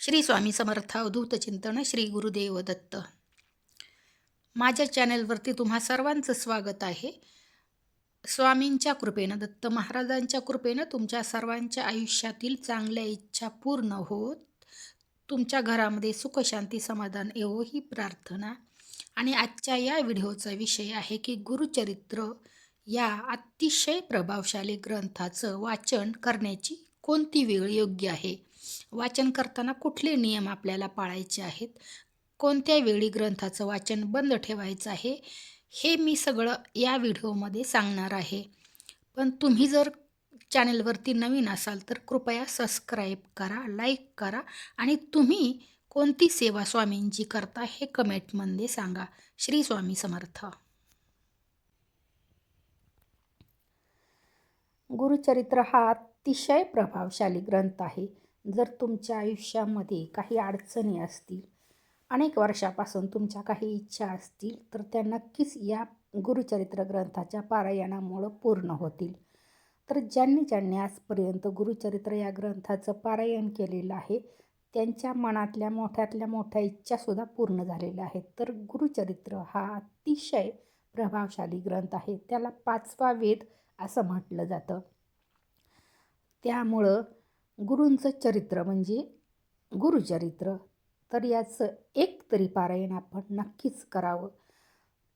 श्री स्वामी समर्थ अवधूत चिंतन श्री गुरुदेव दत्त. माझ्या चॅनलवरती तुम्हा सर्वांचं स्वागत आहे. स्वामींच्या कृपेनं दत्त महाराजांच्या कृपेनं तुमच्या सर्वांच्या आयुष्यातील चांगल्या इच्छा पूर्ण होत. तुमच्या घरामध्ये सुखशांती समाधान येवो ही प्रार्थना. आणि आजच्या या व्हिडिओचा विषय आहे की गुरुचरित्र या अतिशय प्रभावशाली ग्रंथाचं वाचन करण्याची कोणती वेळ योग्य आहे? वाचन करताना कुठले नियम आपल्याला पाळायचे आहेत? कोणत्या वेळी ग्रंथाचं वाचन बंद ठेवायचं आहे? हे मी सगळं या व्हिडिओमध्ये सांगणार आहे. पण तुम्ही जर चॅनलवरती नवीन असाल तर कृपया सबस्क्राईब करा लाईक करा आणि तुम्ही कोणती सेवा स्वामींची करता हे कमेंटमध्ये सांगा. श्री स्वामी समर्थ. गुरुचरित्र हा अतिशय प्रभावशाली ग्रंथ आहे. जर तुमच्या आयुष्यामध्ये काही अडचणी असतील अनेक वर्षापासून तुमच्या काही इच्छा असतील तर त्या नक्कीच या गुरुचरित्र ग्रंथाच्या पारायणामुळं पूर्ण होतील. तर ज्यांनी ज्यांनी आजपर्यंत गुरुचरित्र या ग्रंथाचं पारायण केलेलं आहे त्यांच्या मनातल्या मोठ्यातल्या मोठ्या इच्छासुद्धा पूर्ण झालेल्या आहेत. तर गुरुचरित्र हा अतिशय प्रभावशाली ग्रंथ आहे. त्याला पाचवा वेद असं म्हटलं जातं. त्यामुळं गुरूंचं चरित्र म्हणजे गुरुचरित्र. तर याचं एक तरी पारायण आपण नक्कीच करावं.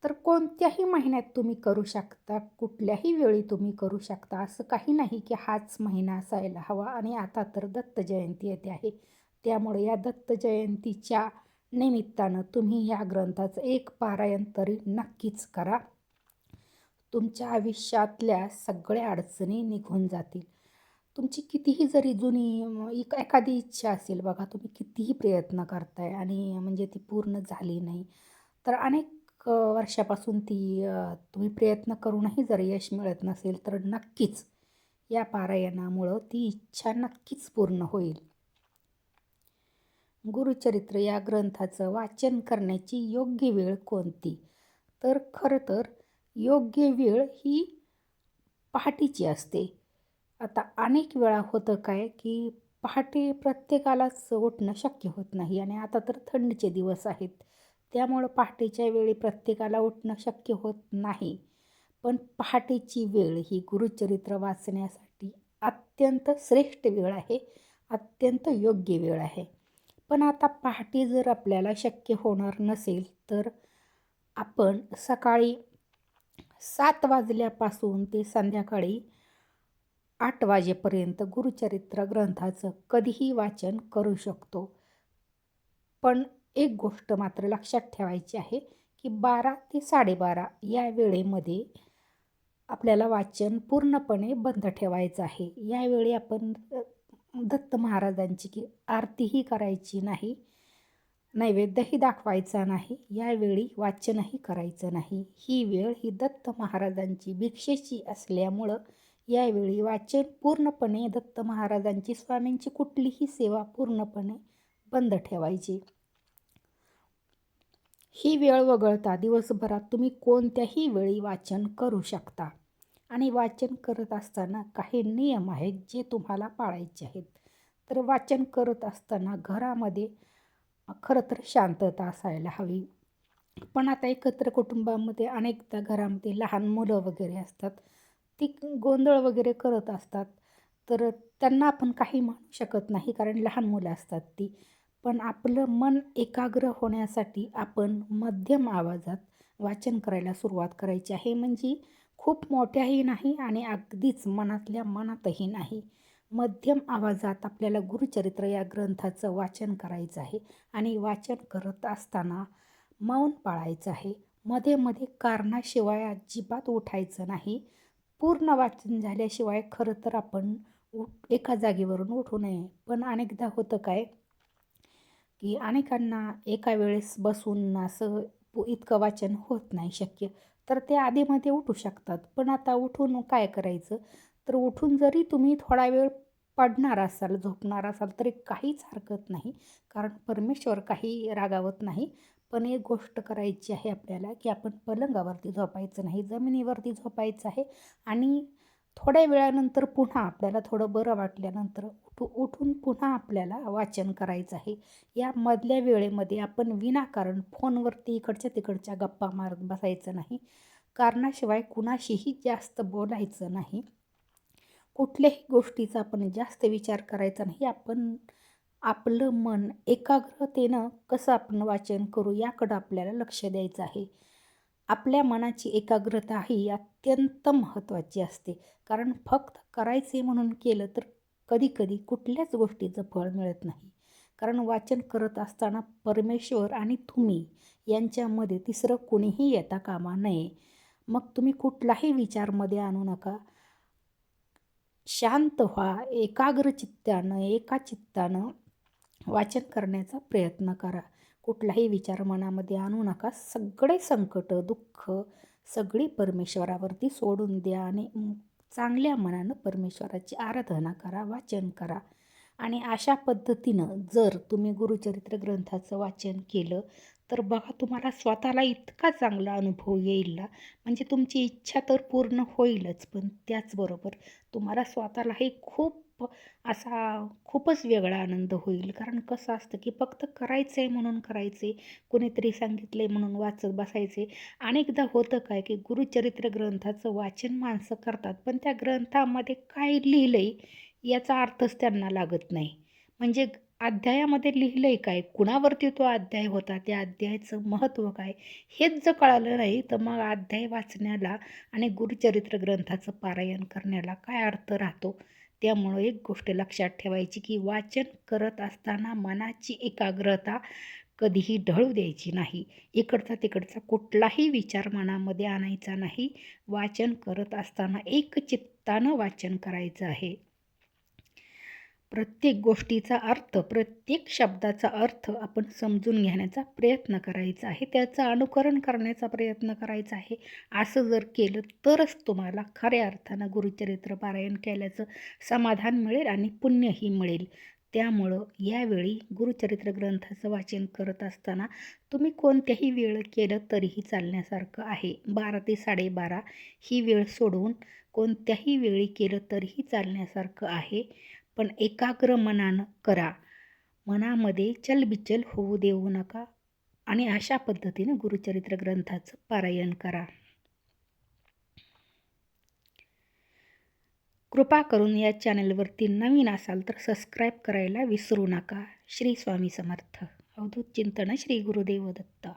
तर कोणत्याही महिन्यात तुम्ही करू शकता कुठल्याही वेळी तुम्ही करू शकता असं काही नाही की हाच महिना असायला हवा. आणि आता तर दत्त जयंती येते आहे. त्यामुळे या दत्त जयंतीच्या निमित्तानं तुम्ही या ग्रंथाचं एक पारायण तरी नक्कीच करा. तुमच्या आयुष्यातल्या सगळ्या अडचणी निघून जातील. तुमची कितीही जरी जुनी एक एखादी इच्छा असेल बघा तुम्ही कितीही प्रयत्न करताय आणि म्हणजे ती पूर्ण झाली नाही तर अनेक वर्षापासून ती तुम्ही प्रयत्न करूनही जर यश मिळत नसेल तर नक्कीच या पारायणामुळं ती इच्छा नक्कीच पूर्ण होईल. गुरुचरित्र या ग्रंथाचं वाचन करण्याची योग्य वेळ कोणती? तर खरं तर योग्य वेळ ही पहाटेची असते. आता अनेक वेळा होतं काय की पहाटे प्रत्येकालाच उठणं शक्य होत नाही आणि आता तर थंडीचे दिवस आहेत. त्यामुळं पहाटेच्या वेळी प्रत्येकाला उठणं शक्य होत नाही. पण पहाटेची वेळ ही गुरुचरित्र वाचण्यासाठी अत्यंत श्रेष्ठ वेळ आहे अत्यंत योग्य वेळ आहे. पण आता पहाटे जर आपल्याला शक्य होणार नसेल तर आपण सकाळी सात वाजल्यापासून ते संध्याकाळी आठ वाजेपर्यंत गुरुचरित्र ग्रंथाचं कधीही वाचन करू शकतो. पण एक गोष्ट मात्र लक्षात ठेवायची आहे की बारा ते साडेबारा या वेळेमध्ये आपल्याला वाचन पूर्णपणे बंद ठेवायचं आहे. यावेळी आपण दत्त महाराजांची की आरतीही करायची नाही नैवेद्यही दाखवायचा नाही यावेळी वाचनही करायचं नाही. ही वेळ ही दत्त महाराजांची भिक्षेची असल्यामुळं यावेळी वाचन पूर्णपणे दत्त महाराजांची स्वामींची कुठलीही सेवा पूर्णपणे बंद ठेवायची. ही वेळ वगळता दिवसभरात तुम्ही कोणत्याही वेळी वाचन करू शकता. आणि वाचन करत असताना काही नियम आहेत जे तुम्हाला पाळायचे आहेत. तर वाचन करत असताना घरामध्ये खरं तर शांतता असायला हवी. पण आता एकत्र कुटुंबामध्ये अनेकदा घरामध्ये लहान मुलं वगैरे असतात. ती गोंधळ वगैरे करत असतात. तर त्यांना आपण काही म्हणू शकत नाही कारण लहान मुलं असतात ती. पण आपलं मन एकाग्र होण्यासाठी आपण मध्यम आवाजात वाचन करायला सुरुवात करायची आहे. म्हणजे खूप मोठ्याही नाही आणि अगदीच मनातल्या मनातही नाही. मध्यम आवाजात आपल्याला गुरुचरित्र या ग्रंथाचं वाचन करायचं आहे. आणि वाचन करत असताना मौन पाळायचं आहे. मध्ये मध्ये कारणाशिवाय अजिबात उठायचं नाही. पूर्ण वाचन झाल्याशिवाय खरं तर आपण उठ एका जागेवरून उठू नये. पण अनेकदा होतं काय की अनेकांना एका वेळेस बसून असं इतकं वाचन होत नाही शक्य. तर ते आधीमध्ये उठू शकतात. पण आता उठून काय करायचं? तर उठून जरी तुम्ही थोडा वेळ पडणार असाल झोपणार असाल तरी काहीच हरकत नाही. कारण परमेश्वर काही रागावत नाही. पण एक गोष्ट करायची आहे आपल्याला की आपण पलंगावरती झोपायचं नाही जमिनीवरती झोपायचं आहे आणि थोड्या वेळानंतर पुन्हा आपल्याला थोडं बरं वाटल्यानंतर उठू उठून पुन्हा आपल्याला वाचन करायचं आहे. या मधल्या वेळेमध्ये आपण विनाकारण फोनवरती इकडच्या तिकडच्या गप्पा मारत बसायचं नाही. कारणाशिवाय कुणाशीही जास्त बोलायचं नाही. कुठल्याही गोष्टीचा आपण जास्त विचार करायचा नाही. आपण आपलं मन एकाग्रतेनं कसं आपण वाचन करू याकडं आपल्याला लक्ष द्यायचं आहे. आपल्या मनाची एकाग्रता ही अत्यंत महत्त्वाची असते. कारण फक्त करायचे म्हणून केलं तर कधीकधी कुठल्याच गोष्टीचं फळ मिळत नाही. कारण वाचन करत असताना परमेश्वर आणि तुम्ही यांच्यामध्ये तिसरं कुणीही येता कामा नये. मग तुम्ही कुठलाही विचारमध्ये आणू नका. शांत व्हा. एकाग्र चित्तानं एका चित्तानं वाचन करण्याचा प्रयत्न करा. कुठलाही विचार मनामध्ये आणू नका. सगळे संकट दुःख सगळी परमेश्वरावरती सोडून द्या आणि चांगल्या मनानं परमेश्वराची आराधना करा वाचन करा. आणि अशा पद्धतीनं जर तुम्ही गुरुचरित्र ग्रंथाचं वाचन केलं तर बघा तुम्हाला स्वतःला इतका चांगला अनुभव येईल ना. म्हणजे तुमची इच्छा तर पूर्ण होईलच पण त्याचबरोबर तुम्हाला स्वतःलाही खूप असा खूपच वेगळा आनंद होईल. कारण कसं असतं की फक्त करायचं आहे म्हणून करायचे कोणीतरी आहे म्हणून वाचत बसायचे अनेकदा होतं काय की गुरुचरित्र ग्रंथाचं वाचन माणसं करतात पण त्या ग्रंथामध्ये काय लिहिलं आहे याचा अर्थच त्यांना लागत नाही. म्हणजे अध्यायामध्ये लिहिलं आहे काय? कुणावरती तो अध्याय होता? त्या अध्यायाचं महत्त्व काय? हेच जर कळालं नाही तर मग अध्याय वाचण्याला आणि गुरुचरित्र ग्रंथाचं पारायण करण्याला काय अर्थ राहतो? त्यामुळं एक गोष्ट लक्षात ठेवायची की वाचन करत असताना मनाची एकाग्रता कधीही ढळू द्यायची नाही. इकडचा तिकडचा कुठलाही विचार मनामध्ये आणायचा नाही. वाचन करत असताना एक चित्तानं वाचन करायचं आहे. प्रत्येक गोष्टीचा अर्थ प्रत्येक शब्दाचा अर्थ आपण समजून घेण्याचा प्रयत्न करायचा आहे. त्याचं अनुकरण करण्याचा प्रयत्न करायचा आहे. असं जर केलं तरच तुम्हाला खऱ्या अर्थानं गुरुचरित्र पारायण केल्याचं समाधान मिळेल आणि पुण्यही मिळेल. त्यामुळं यावेळी गुरुचरित्र ग्रंथाचं वाचन करत असताना तुम्ही कोणत्याही वेळ केलं तरीही चालण्यासारखं आहे. बारा ते साडेबारा ही वेळ सोडून कोणत्याही वेळी केलं तरीही चालण्यासारखं आहे. पण एकाग्र मनानं करा. मनामध्ये चलबिचल होऊ देऊ नका आणि अशा पद्धतीनं गुरुचरित्र ग्रंथाचं पारायण करा. कृपा करून या चॅनलवरती नवीन असाल तर सबस्क्राईब करायला विसरू नका. श्री स्वामी समर्थ. अवधूत चिंतन श्री गुरुदेव दत्ता